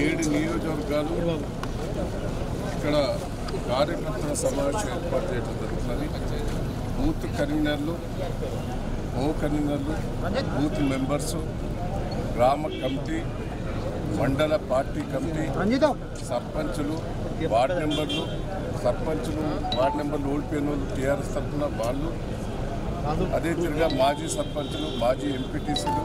ఏడు నియోజకవర్గాలు ఇక్కడ కార్యకర్తల సమావేశం ఏర్పాటు చేయడం జరుగుతున్నది. బూత్ కన్వీనర్లు కో కన్వీనర్లు బూత్ మెంబర్స్ గ్రామ కమిటీ మండల పార్టీ కమిటీ సర్పంచులు వార్డు మెంబర్లు సర్పంచులు వార్డు మెంబర్లు ఓడిపోయిన వాళ్ళు టీఆర్ఎస్ తరఫున వాళ్ళు అదే తిరిగా మాజీ సర్పంచులు మాజీ ఎంపీటీసీలు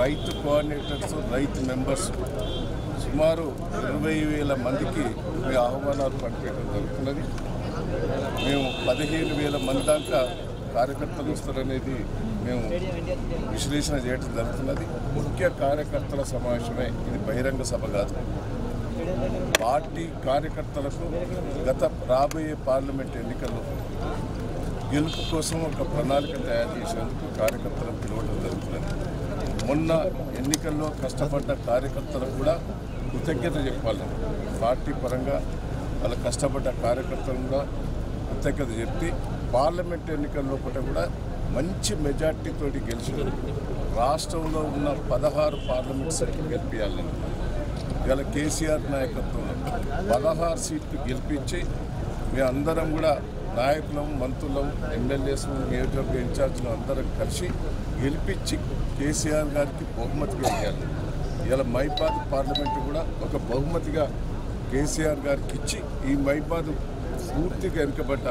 రైతు కోఆర్డినేటర్స్ రైతు మెంబర్స్ సుమారు ఇరవై వేల మందికి మీ ఆహ్వానాలు పంపించడం జరుగుతున్నది. మేము పదిహేను వేల మంది దాకా కార్యకర్తలు వస్తారనేది మేము విశ్లేషణ చేయడం జరుగుతున్నది. ముఖ్య కార్యకర్తల సమావేశమే ఇది బహిరంగ సభ కాదు. పార్టీ కార్యకర్తలకు గత రాబోయే పార్లమెంట్ ఎన్నికల్లో గెలుపు కోసం ఒక ప్రణాళిక తయారు చేసేందుకు కార్యకర్తలను పిలవడం జరుగుతుంది మొన్న ఎన్నికల్లో కష్టపడ్డ కార్యకర్తలకు కూడా కృతజ్ఞత చెప్పాలి. పార్టీ పరంగా వాళ్ళ కష్టపడ్డ కార్యకర్తలు కూడా కృతజ్ఞత చెప్పి పార్లమెంట్ ఎన్నికల్లో కూడా కూడా మంచి మెజార్టీతోటి గెలిచి రాష్ట్రంలో ఉన్న పదహారు పార్లమెంట్ సీట్లు గెలిపించాలని ఇవాళ కేసీఆర్ నాయకత్వంలో పదహారు సీట్లు గెలిపించి మేమందరం కూడా నాయకులం మంత్రులం ఎమ్మెల్యేస్ నియోజకవర్గ ఇన్ఛార్జీలు అందరం కలిసి గెలిపించి కేసీఆర్ గారికి బహుమతి గెలిగారు ఇలా మైబాద్ పార్లమెంటు కూడా ఒక బహుమతిగా కేసీఆర్ గారికి ఇచ్చి ఈ మైబాద్ పూర్తిగా వెనుకబడ్డ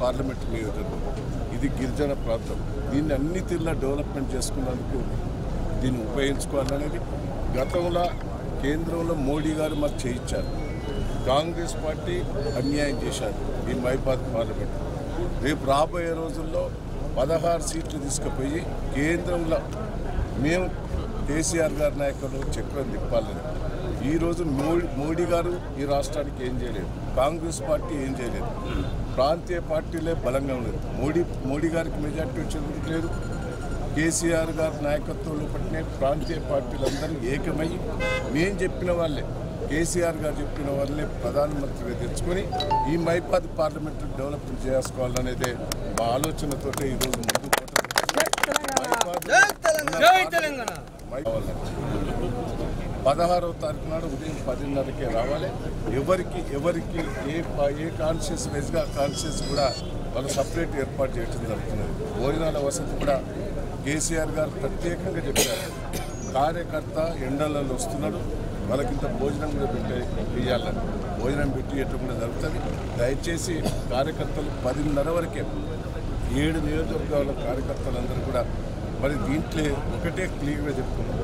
పార్లమెంట్ నియోజకవర్గం. ఇది గిరిజన ప్రాంతం. దీన్ని అన్ని తీర్ల డెవలప్మెంట్ చేసుకున్నందుకు దీన్ని ఉపయోగించుకోవాలనేది గతంలో కేంద్రంలో మోడీ గారు మాకు చేయించారు. కాంగ్రెస్ పార్టీ అన్యాయం చేశారు ఈ మైబాద్ పార్లమెంట్. రేపు రాబోయే రోజుల్లో పదహారు సీట్లు తీసుకుపోయి కేంద్రంలో మేము కేసీఆర్ గారి నాయకులు చక్రం తిప్పాలని. ఈరోజు మోడీ మోడీ గారు ఈ రాష్ట్రానికి ఏం చేయలేదు. కాంగ్రెస్ పార్టీ ఏం చేయలేదు. ప్రాంతీయ పార్టీలే బలంగా ఉండదు. మోడీ మోడీ గారికి మెజార్టీ వచ్చేందుకు లేదు. కేసీఆర్ గారి నాయకత్వంలో పట్టిన ప్రాంతీయ పార్టీలందరూ ఏకమై నేను చెప్పిన వాళ్ళే కేసీఆర్ గారు చెప్పిన వాళ్ళే ప్రధానమంత్రిగా తెచ్చుకొని ఈ మైపాద్ పార్లమెంట్ డెవలప్మెంట్ చేసుకోవాలనేదే మా ఆలోచనతో ఈరోజు ముందు పదహారవ తారీఖు నాడు ఉదయం పదిన్నరకే రావాలి. ఎవరికి ఎవరికి ఏ ఏ కాన్షియస్ వైజ్గా కాన్షియస్ కూడా వాళ్ళు సపరేట్ ఏర్పాటు చేయడం జరుగుతున్నది. భోజనాల వసతి కూడా కేసీఆర్ గారు ప్రత్యేకంగా చెప్పారు. కార్యకర్త ఎండలలో వస్తున్నాడు. వాళ్ళకింత భోజనం కూడా పెట్టే ఇవ్వాలని భోజనం పెట్టి ఇవ్వటం కూడా జరుగుతుంది. దయచేసి కార్యకర్తలు పదిన్నర వరకే ఏడు నియోజకవర్గాల కార్యకర్తలందరూ కూడా మరి దీంట్లో ఒకటే క్లియర్గా చెప్తున్నాం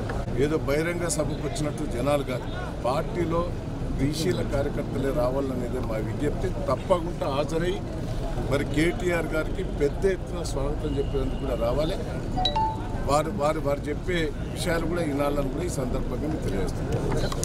ఏదో బహిరంగ సభకు వచ్చినట్టు జనాలు కాదు. పార్టీలో బీసీల కార్యకర్తలే రావాలనేది మా విజ్ఞప్తి. తప్పకుండా హాజరై మరి కేటీఆర్ గారికి పెద్ద ఎత్తున స్వాగతం చెప్పేందుకు కూడా రావాలి. వారు వారు వారు చెప్పే విషయాలు కూడా వినాలని కూడా ఈ సందర్భంగా మీకు తెలియజేస్తున్నాను